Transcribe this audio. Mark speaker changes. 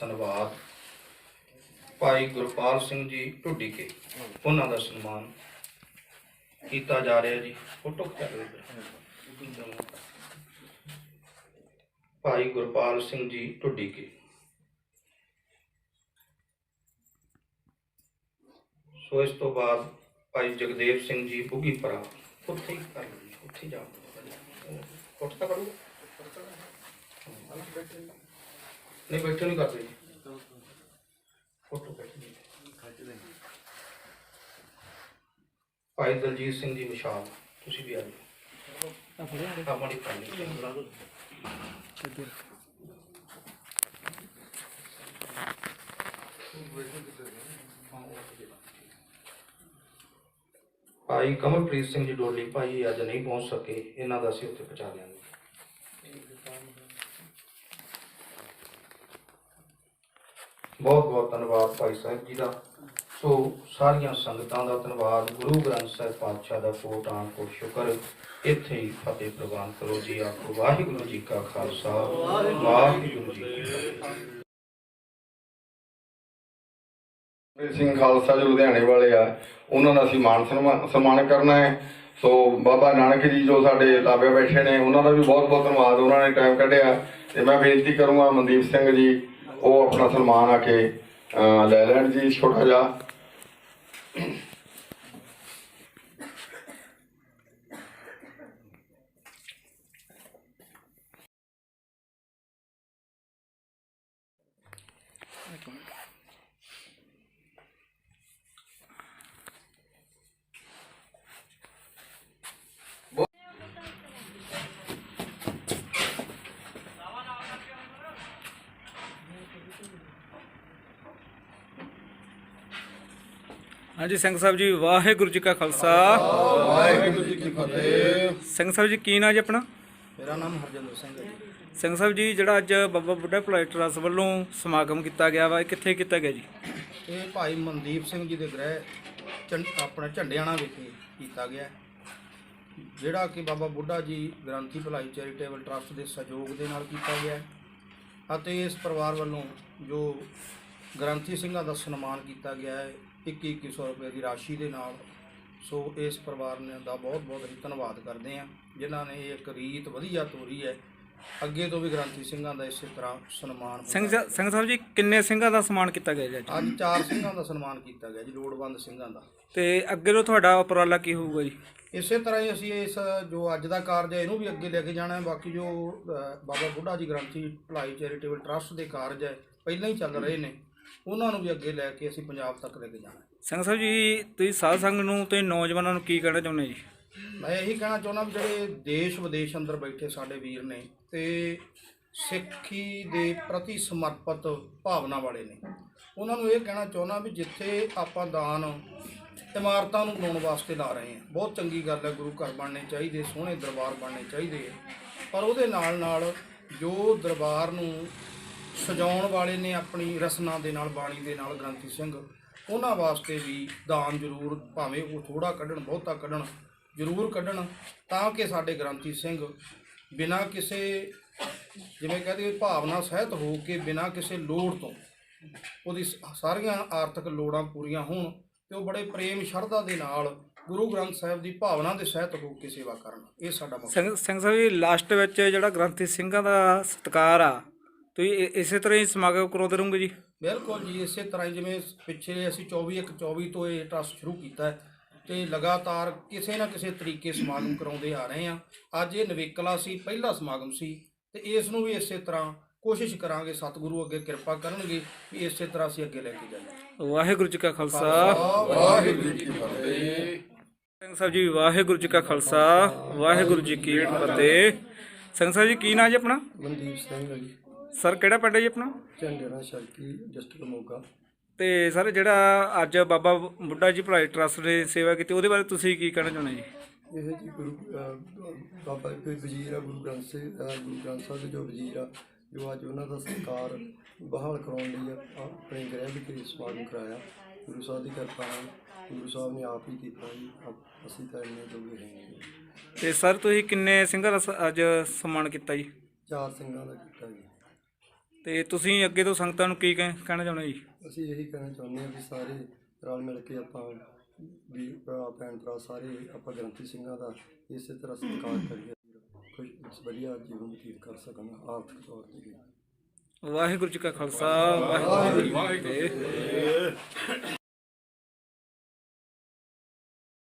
Speaker 1: ਧੰਨਵਾਦ। ਭਾਈ ਗੁਰਪਾਲ ਸਿੰਘ ਜੀ ਢੁੱਡੀ ਕੇ, ਉਹਨਾਂ ਦਾ ਸਨਮਾਨ ਕੀਤਾ ਜਾ ਰਿਹਾ ਜੀ। ਫੋਟੋ ਖਿਚਾ ਲਓ ਭਾਈ ਗੁਰਪਾਲ ਸਿੰਘ ਜੀ ਢੁੱਡੀ ਕੇ। ਸੋ ਇਸ ਤੋਂ ਬਾਅਦ ਭਾਈ ਜਗਦੇਵ ਸਿੰਘ ਜੀ ਬੁੱਗੀਪੁਰਾ ਉੱਥੇ ਹੀ ਕਰ ਲਓ ਉੱਥੇ ਹੀ ਫੋਟੋ ਤਾਂ ਕਰੋ ਨਹੀਂ, ਬੈਠੋ ਨਹੀਂ ਕਰਦੇ ਫੋਟੋ ਬੈਠੇ ਨਹੀਂ ਭਾਈ ਦਲਜੀਤ ਸਿੰਘ ਜੀ ਵਿਸ਼ਾਲ ਤੁਸੀਂ ਵੀ ਆ ਜਾਓ। ਆਪਾਂ ਦੀ ਭਾਈ ਕਮਲਪ੍ਰੀਤ ਸਿੰਘ ਜੀ ਡੋਲੀ, ਭਾਈ ਅੱਜ ਨਹੀਂ ਪਹੁੰਚ ਸਕੇ, ਇਹਨਾਂ ਦਾ ਅਸੀਂ ਉੱਥੇ ਪਹੁੰਚਾ ਦਿਆਂਗੇ। ਬਹੁਤ ਬਹੁਤ ਧੰਨਵਾਦ ਭਾਈ ਸਾਹਿਬ ਜੀ ਦਾ। ਸੋ ਸਾਰੀਆਂ ਸੰਗਤਾਂ ਦਾ ਧੰਨਵਾਦ। ਗੁਰੂ ਗ੍ਰੰਥ ਸਾਹਿਬ ਪਾਤਸ਼ਾਹ ਦਾ ਕੋਟ ਆਣ ਕੋ ਸ਼ੁਕਰ। ਇੱਥੇ ਹੀ ਫਤਿਹ ਪ੍ਰਵਾਨ ਕਰੋ ਜੀ ਆਖੋ ਵਾਹਿਗੁਰੂ ਜੀ ਕਾ ਖਾਲਸਾ। ਵਾਹਿਗੁਰੂ ਜੀ ਕੀ ਫਤਿਹ।
Speaker 2: ਵੀਰ ਸਿੰਘ ਖਾਲਸਾ ਜੋ ਲੁਧਿਆਣੇ ਵਾਲੇ ਆ। ਉਹਨਾਂ ਦਾ ਅਸੀਂ ਮਾਨ ਸਨਮਾਨ ਸਨਮਾਨ ਕਰਨਾ ਹੈ। ਸੋ ਬਾਬਾ ਨਾਨਕ ਜੀ ਜੋ ਸਾਡੇ ਲਾਗੇ ਬੈਠੇ ਨੇ, ਉਹਨਾਂ ਦਾ ਵੀ ਬਹੁਤ ਬਹੁਤ ਧੰਨਵਾਦ। ਉਹਨਾਂ ਨੇ ਟਾਈਮ ਕੱਢਿਆ। ਤੇ ਮੈਂ ਬੇਨਤੀ ਕਰੂੰਗਾ ਮਨਦੀਪ ਸਿੰਘ ਜੀ ਉਹ ਆਪਣਾ ਸਨਮਾਨ ਆ ਕੇ ਲੈ ਲੈਣ ਜੀ ਛੋਟਾ ਜਿਹਾ।
Speaker 3: ਹਾਂਜੀ ਸਿੰਘ ਸਾਹਿਬ ਜੀ ਵਾਹਿਗੁਰੂ ਜੀ ਕਾ ਖਾਲਸਾ।
Speaker 2: ਵਾਹਿਗੁਰੂ ਜੀ ਕੀ ਫਤਿਹ।
Speaker 3: ਸਿੰਘ ਸਾਹਿਬ ਜੀ ਕੀ ਨਾਂ ਜੀ ਆਪਣਾ?
Speaker 1: ਮੇਰਾ ਨਾਮ ਹਰਜਿੰਦਰ ਸਿੰਘ ਹੈ ਜੀ।
Speaker 3: ਸਿੰਘ ਸਾਹਿਬ ਜੀ ਜਿਹੜਾ ਅੱਜ ਬਾਬਾ ਬੁੱਢਾ ਭਲਾਈ ਟਰੱਸਟ ਵੱਲੋਂ ਸਮਾਗਮ ਕੀਤਾ ਗਿਆ ਵਾ ਇਹ ਕਿੱਥੇ ਕੀਤਾ ਗਿਆ ਜੀ?
Speaker 1: ਇਹ ਭਾਈ ਮਨਦੀਪ ਸਿੰਘ ਜੀ ਦੇ ਗ੍ਰਹਿ ਆਪਣਾ ਝੰਡਿਆਣਾ ਵਿਖੇ ਕੀਤਾ ਗਿਆ। ਜਿਹੜਾ ਕਿ ਬਾਬਾ ਬੁੱਢਾ ਜੀ ਗ੍ਰੰਥੀ ਭਲਾਈ ਚੈਰੀਟੇਬਲ ਟਰਸਟ ਦੇ ਸਹਿਯੋਗ ਦੇ ਨਾਲ ਕੀਤਾ ਗਿਆ। ਅਤੇ ਇਸ ਪਰਿਵਾਰ ਵੱਲੋਂ ਜੋ ਗ੍ਰੰਥੀ ਸਿੰਘਾਂ ਦਾ ਸਨਮਾਨ ਕੀਤਾ ਗਿਆ ਹੈ 2100 ਰੁਪਏ ਦੀ ਰਾਸ਼ੀ ਦੇ ਨਾਲ। ਸੋ ਇਸ ਪਰਿਵਾਰ ਨੇ ਦਾ ਬਹੁਤ ਬਹੁਤ ਅਸੀਂ ਧੰਨਵਾਦ ਕਰਦੇ ਹਾਂ ਜਿਨ੍ਹਾਂ ਨੇ ਇਹ ਇੱਕ ਰੀਤ ਵਧੀਆ ਤੋਰੀ ਹੈ। ਅੱਗੇ ਤੋਂ ਵੀ ਗ੍ਰੰਥੀ ਸਿੰਘਾਂ ਦਾ ਇਸੇ ਤਰ੍ਹਾਂ ਸਨਮਾਨ
Speaker 3: ਸਿੰਘ ਸਾਹਿਬ- ਸਿੰਘ ਸਾਹਿਬ ਜੀ ਕਿੰਨੇ ਸਿੰਘਾਂ ਦਾ ਸਨਮਾਨ ਕੀਤਾ ਗਿਆ ਜੀ ਅੱਜ?
Speaker 1: ਅੱਜ ਚਾਰ ਸਿੰਘਾਂ ਦਾ ਸਨਮਾਨ ਕੀਤਾ ਗਿਆ ਜੀ ਲੋੜਵੰਦ ਸਿੰਘਾਂ ਦਾ।
Speaker 3: ਤੇ ਅੱਗੇ ਤੋਂ ਤੁਹਾਡਾ ਉਪਰਾਲਾ ਕੀ ਹੋਊਗਾ ਜੀ?
Speaker 1: ਇਸੇ ਤਰ੍ਹਾਂ ਹੀ ਅਸੀਂ ਇਸ ਜੋ ਅੱਜ ਦਾ ਕਾਰਜ ਹੈ ਇਹਨੂੰ ਵੀ ਅੱਗੇ ਲੈ ਕੇ ਜਾਣਾ ਹੈ। ਬਾਕੀ ਜੋ ਅ, ਬਾਬਾ ਬੁੱਢਾ ਜੀ ਗ੍ਰੰਥੀ ਭਲਾਈ ਚੈਰੀਟੇਬਲ ਟਰਸਟ ਦੇ ਕਾਰਜ ਹੈ ਪਹਿਲਾਂ ਹੀ ਚੱਲ ਰਹੇ ਨੇ। ਉਹਨਾਂ ਨੂੰ ਵੀ ਅੱਗੇ ਲੈ ਕੇ ਅਸੀਂ ਪੰਜਾਬ ਤੱਕ ਲੈ ਕੇ ਜਾਣਾ ਹੈ।
Speaker 3: ਸਿੰਘ ਸਾਹਿਬ ਜੀ ਤੁਸੀਂ ਸਾਧ ਸੰਗ ਨੂੰ ਤੇ ਨੌਜਵਾਨਾਂ ਨੂੰ ਕੀ ਕਹਿਣਾ ਚਾਹੁੰਦੇ ਜੀ?
Speaker 1: ਮੈਂ ਇਹੀ ਕਹਿਣਾ ਚਾਹੁੰਦਾ ਵੀ ਜਿਹੜੇ ਦੇਸ਼ ਵਿਦੇਸ਼ ਅੰਦਰ ਬੈਠੇ ਸਾਡੇ ਵੀਰ ਨੇ ਤੇ ਸਿੱਖੀ ਦੇ ਪ੍ਰਤੀ ਸਮਰਪਿਤ ਭਾਵਨਾ ਵਾਲੇ ਨੇ ਉਹਨਾਂ ਨੂੰ ਇਹ ਕਹਿਣਾ ਚਾਹੁੰਦਾ ਵੀ ਜਿੱਥੇ ਆਪਾਂ ਦਾਨ ਇਮਾਰਤਾਂ ਨੂੰ ਬਣਾਉਣ ਵਾਸਤੇ ਲਾ ਰਹੇ ਹਾਂ ਬਹੁਤ ਚੰਗੀ ਗੱਲ ਹੈ ਗੁਰੂ ਘਰ ਬਣਨੇ ਚਾਹੀਦੇ ਸੋਹਣੇ ਦਰਬਾਰ ਬਣਨੇ ਚਾਹੀਦੇ ਆ ਪਰ ਉਹਦੇ ਨਾਲ ਨਾਲ ਜੋ ਦਰਬਾਰ ਨੂੰ ਸਜਾਉਣ ਵਾਲੇ ਨੇ ਆਪਣੀ ਰਸਨਾ ਦੇ ਨਾਲ, ਬਾਣੀ ਦੇ ਨਾਲ ਗ੍ਰੰਥੀ ਸਿੰਘ। ਉਹਨਾਂ ਵਾਸਤੇ ਵੀ ਦਾਨ ਜ਼ਰੂਰ, ਭਾਵੇਂ ਉਹ ਥੋੜਾ ਕੱਢਣ, ਬਹੁਤਾ ਕੱਢਣ, ਜ਼ਰੂਰ ਕੱਢਣ, ਤਾਂ ਕਿ ਸਾਡੇ ਗ੍ਰੰਥੀ ਸਿੰਘ ਬਿਨਾਂ ਕਿਸੇ, ਜਿਵੇਂ ਕਹਦੇ ਭਾਵਨਾ ਸਹਿਤ ਹੋ ਕੇ ਬਿਨਾਂ ਕਿਸੇ ਲੋੜ ਤੋਂ ਉਹਦੀ ਸਾਰੀਆਂ ਆਰਥਿਕ ਲੋੜਾਂ ਪੂਰੀਆਂ ਹੋਣ ਤੇ ਉਹ ਬੜੇ ਪ੍ਰੇਮ, ਸ਼ਰਧਾ ਦੇ ਨਾਲ ਗੁਰੂ ਗ੍ਰੰਥ ਸਾਹਿਬ ਦੀ ਭਾਵਨਾ ਦੇ ਸਹਿਤ ਹੋ ਕੇ ਸੇਵਾ ਕਰਨ। ਇਹ ਸਾਡਾ ਮਕਸਦ।
Speaker 3: ਸਿੰਘ ਸਾਹਿਬ ਜੀ ਲਾਸਟ ਵਿੱਚ ਜਿਹੜਾ ਗ੍ਰੰਥੀ ਸਿੰਘਾਂ ਦਾ ਸਤਿਕਾਰ ਆ ਤੁਸੀਂ ਇ- ਇਸੇ ਤਰ੍ਹਾਂ ਹੀ ਸਮਾਗਮ ਕਰਾਉਂਦੇ ਰਹੋਗੇ ਜੀ?
Speaker 1: ਬਿਲਕੁਲ ਜੀ ਇਸੇ ਤਰ੍ਹਾਂ ਹੀ ਜਿਵੇਂ ਪਿੱਛੇ ਅਸੀਂ 24 ਇੱਕ 24 ਤੋਂ ਇਹ ਟਰਸਟ ਸ਼ੁਰੂ ਕੀਤਾ ਹੈ ਤੇ ਲਗਾਤਾਰ ਕਿਸੇ ਨਾ ਕਿਸੇ ਤਰੀਕੇ ਸਮਾਗਮ ਕਰਾਉਂਦੇ ਆ ਰਹੇ ਆ ਅੱਜ ਇਹ ਨਵੇਕਲਾ ਸੀ ਪਹਿਲਾ ਸਮਾਗਮ ਸੀ ਤੇ ਇਸ ਨੂੰ ਵੀ ਇਸੇ ਤਰ੍ਹਾਂ ਕੋਸ਼ਿਸ਼ ਕਰਾਂਗੇ ਸਤਿਗੁਰੂ ਅੱਗੇ ਕਿਰਪਾ ਕਰਨਗੇ ਵੀ ਇਸੇ ਤਰ੍ਹਾਂ ਅਸੀਂ ਅੱਗੇ ਲੈ ਕੇ ਜਾਈਏ।
Speaker 3: ਵਾਹਿਗੁਰੂ ਜੀ ਕਾ ਖਾਲਸਾ।
Speaker 2: ਵਾਹਿਗੁਰੂ ਜੀ ਕੀ ਫਤਿਹ।
Speaker 3: ਸਿੰਘ ਸਾਹਿਬ ਜੀ ਵਾਹਿਗੁਰੂ ਜੀ ਕਾ ਖਾਲਸਾ ਵਾਹਿਗੁਰੂ ਜੀ ਕੀ ਫਤਿਹ। ਸਿੰਘ ਸਾਹਿਬ ਜੀ ਕੀ ਨਾਂ ਜੀ ਆਪਣਾ?
Speaker 4: ਮਨਦੀਪ ਸਿੰਘ ਜੀ।
Speaker 3: ਸਰ ਕਿਹੜਾ ਪਿੰਡ ਹੈ ਜੀ ਆਪਣਾ?
Speaker 4: ਝੰਡੇਰਾ ਸ਼ਰਕੀ ਡਿਸਟ੍ਰਿਕਟ ਮੋਗਾ।
Speaker 3: ਤੇ ਸਰ ਜਿਹੜਾ ਅੱਜ ਬਾਬਾ ਬੁੱਢਾ ਜੀ ਭਲਾਈ ਟਰੱਸਟ ਨੇ ਸੇਵਾ ਕੀਤੀ ਉਹਦੇ ਬਾਰੇ ਤੁਸੀਂ ਕੀ ਕਹਿਣਾ ਚਾਹੁੰਦੇ ਜੀ?
Speaker 4: ਇਹ ਜੀ ਗੁਰੂ ਅਹ, ਬਾਬਾ ਕੋਈ ਵਜ਼ੀਰ ਆ ਗੁਰੂ ਗ੍ਰੰਥ ਸਾਹਿਬ ਅਹ, ਗੁਰੂ ਗ੍ਰੰਥ ਸਾਹਿਬ ਦੇ ਜੋ ਵਜ਼ੀਰ ਆ ਜੋ ਅੱਜ ਉਹਨਾਂ ਦਾ ਸਤਿਕਾਰ ਬਹਾਲ ਕਰਾਉਣ ਲਈ ਆ- ਆਪਣੇ ਗ੍ਰਹਿ ਵਿਖੇ ਸਮਾਗਮ ਕਰਾਇਆ। ਗੁਰੂ ਸਾਹਿਬ ਦੀ ਕਿਰਪਾ ਨਾਲ ਗੁਰੂ ਸਾਹਿਬ ਨੇ ਆਪ ਹੀ ਕੀਤਾ ਜੀ ਆਪ- ਅਸੀਂ ਤਾਂ ਇੰਨੇ ਜੋਗੇ ਹੈ ਨਹੀਂ ਜੀ।
Speaker 3: ਤੇ ਸਰ ਤੁਸੀਂ ਕਿੰਨੇ ਸਿੰਘਾਂ ਦਾ ਅੱਜ ਸਨਮਾਨ ਕੀਤਾ ਜੀ?
Speaker 4: ਚਾਰ ਸਿੰਘਾਂ ਦਾ ਕੀਤਾ ਜੀ।
Speaker 3: ਤੇ ਤੁਸੀਂ ਅੱਗੇ ਤੋਂ ਸੰਗਤਾਂ ਨੂੰ ਕੀ ਕਹਿ- ਕਹਿਣਾ ਚਾਹੁੰਦੇ ਜੀ?
Speaker 4: ਅਸੀਂ ਇਹੀ ਕਹਿਣਾ ਚਾਹੁੰਦੇ ਹਾਂ ਵੀ ਸਾਰੇ ਰਲ ਮਿਲ ਕੇ ਆਪਾਂ ਵੀ ਭਰਾ ਭੈਣ ਭਰਾ ਸਾਰੇ ਆਪਾਂ ਗ੍ਰੰਥੀ ਸਿੰਘਾਂ ਦਾ ਇਸੇ ਤਰ੍ਹਾਂ ਸਤਿਕਾਰ ਕਰੀਏ ਖੁਸ਼ ਵਧੀਆ ਜੀਵਨ ਬਤੀਤ ਕਰ ਸਕਣ ਆਰਥਿਕ ਤੌਰ ਤੇ ਵੀ।
Speaker 3: ਵਾਹਿਗੁਰੂ ਜੀ ਕਾ ਖਾਲਸਾ ਵਾਹਿਗੁਰੂ ਜੀ ਕੀ ਫਤਿਹ।